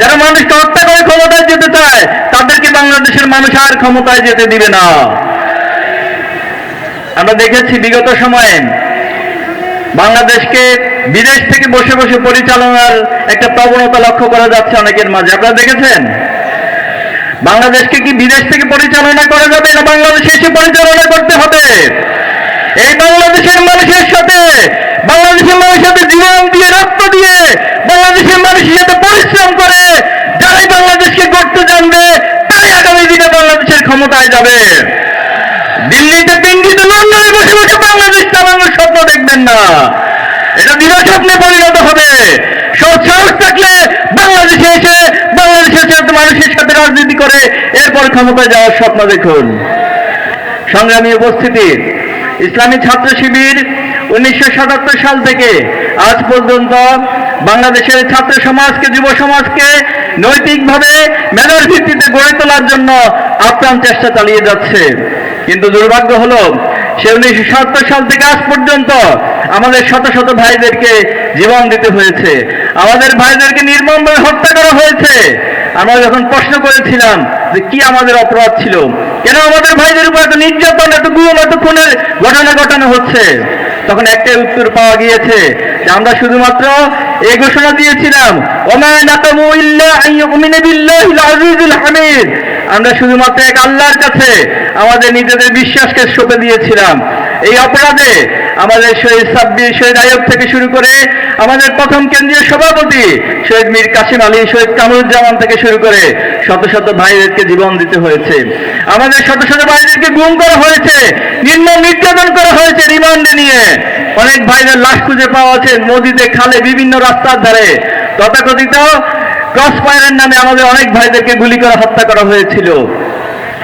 যারা মানুষকে হত্যা করে ক্ষমতায় যেতে চায় তাদেরকে বাংলাদেশের মানুষ আর ক্ষমতায় যেতে দিবে না? আমরা দেখেছি বিগত সময়ে বাংলাদেশকে বিদেশ থেকে বসে বসে পরিচালনার একটা প্রবণতা লক্ষ্য করা যাচ্ছে অনেকের মাঝে। আপনারা দেখেছেন? বাংলাদেশকে কি বিদেশ থেকে পরিচালনা করা যাবে না বাংলাদেশে এসে পরিচালনা করতে হবে? এই বাংলাদেশের মানুষের সাথে, বাংলাদেশের মানুষের সাথে জীবন দিয়ে রক্ত দিয়ে, বাংলাদেশের মানুষের সাথে পরিশ্রম করে যারাই বাংলাদেশকে করতে জানবে তারাই আগামী দিনে বাংলাদেশের ক্ষমতায় যাবে দিল্লিতে দিল্লিতে লন্ডনে বসে বসে বাংলাদেশ চালানোর স্বপ্ন দেখবেন না। এটা দিবা স্বপ্নে পরিণত হবে। সৎ থাকলে বাংলাদেশে এসে বাংলাদেশের সাথে মানুষের সাথে রাজনীতি করে, এরপর ক্ষমতায় যাওয়ার স্বপ্ন দেখুন। সংগ্রামী উপস্থিতি, ইসলামী ছাত্র শিবির উনিশশো সাতাত্তর সাল থেকে আজ পর্যন্ত বাংলাদেশের ছাত্র সমাজকে, যুব সমাজকে নৈতিকভাবে মেধার ভিত্তিতে গড়ে তোলার জন্য আপ্রাণ চেষ্টা চালিয়ে যাচ্ছে। কিন্তু দুর্ভাগ্য হলো সে উনিশশো সাতাত্তর সাল থেকে আজ পর্যন্ত আমাদের শত শত ভাইদেরকে জীবন দিতে হয়েছে। আমাদের ভাইদেরকে নির্মমভাবে হত্যা করা হয়েছে। আমরা যখন প্রশ্ন করেছিলাম যে কি আমাদের অপরাধ ছিল, কেন আমাদের ভাইদের উপর এত নির্যাতন, এত গুম, এত খুনের ঘটনা ঘটানো হচ্ছে? তখন একটাই উত্তর পাওয়া গিয়েছে যে আমরা শুধুমাত্র এই ঘোষণা দিয়েছিলাম, ওমা নাকামু ইল্লা আন ইউমিনা বিল্লাহিল আজিজুল হামিদ। আমরা শুধুমাত্র এক আল্লাহর কাছে আমাদের নিজেদের বিশ্বাসকে সঁপে দিয়েছিলাম। এই অপরাধে আমাদের শহীদ সাব্বির শহীদ আয়ব থেকে শুরু করে আমাদের প্রথম কেন্দ্রীয় সভাপতি শহীদ মীর কাসিম আলী, শহীদ কামরুজ্জামান থেকে শুরু করে শত শত ভাইদেরকে জীবন দিতে হয়েছে। আমাদের শত শত ভাইদেরকে গুম করা হয়েছে নির্মম নির্যাতন করা হয়েছে রিমান্ডে নিয়ে। অনেক ভাইদের লাশ খুঁজে পাওয়া আছে নদীতে, খালে, বিভিন্ন রাস্তার ধারে। তথাকথিত ক্রস ফায়ারের নামে আমাদের অনেক ভাইদেরকে গুলি করে হত্যা করা হয়েছিল।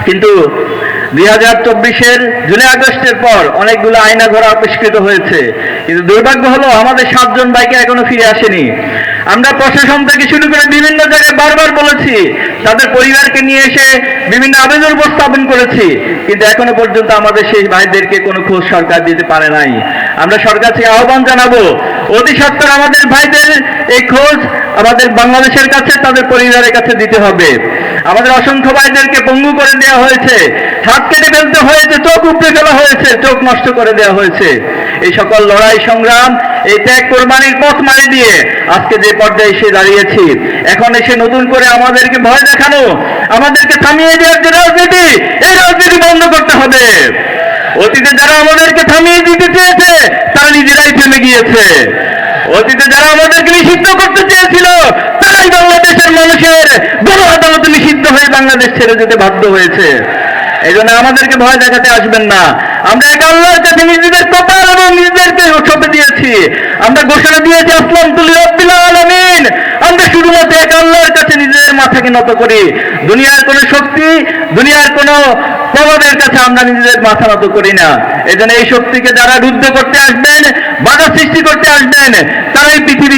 কিন্তু দুই হাজার চব্বিশের জুলাই আগস্টের পর অনেকগুলো আয়না ঘোরা আবিষ্কৃত হয়েছে। কিন্তু দুর্ভাগ্য হলো আমাদের সাতজন বাইকে এখনও ফিরে আসেনি। আমরা প্রশাসন থেকে শুরু করে বিভিন্ন জায়গায় বারবার বলেছি, তাদের পরিবারকে নিয়ে এসে বিভিন্ন আবেদন উপস্থাপন করেছি। কিন্তু এখনও পর্যন্ত আমাদের সেই ভাইদেরকে কোনো খোঁজ সরকার দিতে পারে নাই। আমরা সরকার থেকে আহ্বান জানাব অতি সত্তর আমাদের ভাইদের এই খোঁজ আমাদের বাংলাদেশের কাছে, তাদের পরিবারের কাছে দিতে হবে। আমাদের অসংখ্য ভাইদেরকে পঙ্গু করে দেওয়া হয়েছে। হাত কেটে ফেলতে হয়েছে, চোখ উপড়ে ফেলা হয়েছে, চোখ নষ্ট করে দেওয়া হয়েছে। এই সকল লড়াই সংগ্রাম, এই ত্যাগ কোরবানির পথ মারি দিয়ে আজকে যে পর্যায়ে এসে দাঁড়িয়েছি। এখন এসে নতুন করে আমাদেরকে ভয় দেখানো, আমাদেরকে থামিয়ে দেওয়ার যে রাজনীতি, এই রাজনীতি বন্ধ করতে হবে। অতীতে যারা আমাদেরকে থামিয়ে দিতে চেয়েছে, তারা নিজেরাই থেমে গিয়েছে। অতীতে যারা আমাদেরকে নিষিদ্ধ করতে চেয়েছিল, তারাই বাংলাদেশের মানুষের বড় আদালতে নিষিদ্ধ হয়ে বাংলাদেশ ছেড়ে যেতে বাধ্য হয়েছে। এই জন্য আমাদেরকে ভয় দেখাতে আসবেন না। আমরা এক আল্লাহর কাছে নিজেদের কপাল এবং নিজেদেরকে সঁপে দিয়েছি। আমরা ঘোষণা দিয়েছি, আসলাম তুলি রব্বিল আলামিন। আমরা শুধুমাত্র এক আল্লাহর কাছে নিজেদের মাথাকে নত করি। দুনিয়ার কোনো শক্তি, দুনিয়ার কোনো প্রভাবের কাছে আমরা নিজেদের মাথা নত করি না। এই জন্য এই শক্তিকে যারা রুদ্ধ করতে আসবেন, বাধা সৃষ্টি করতে আসবেন, তারাই পৃথিবী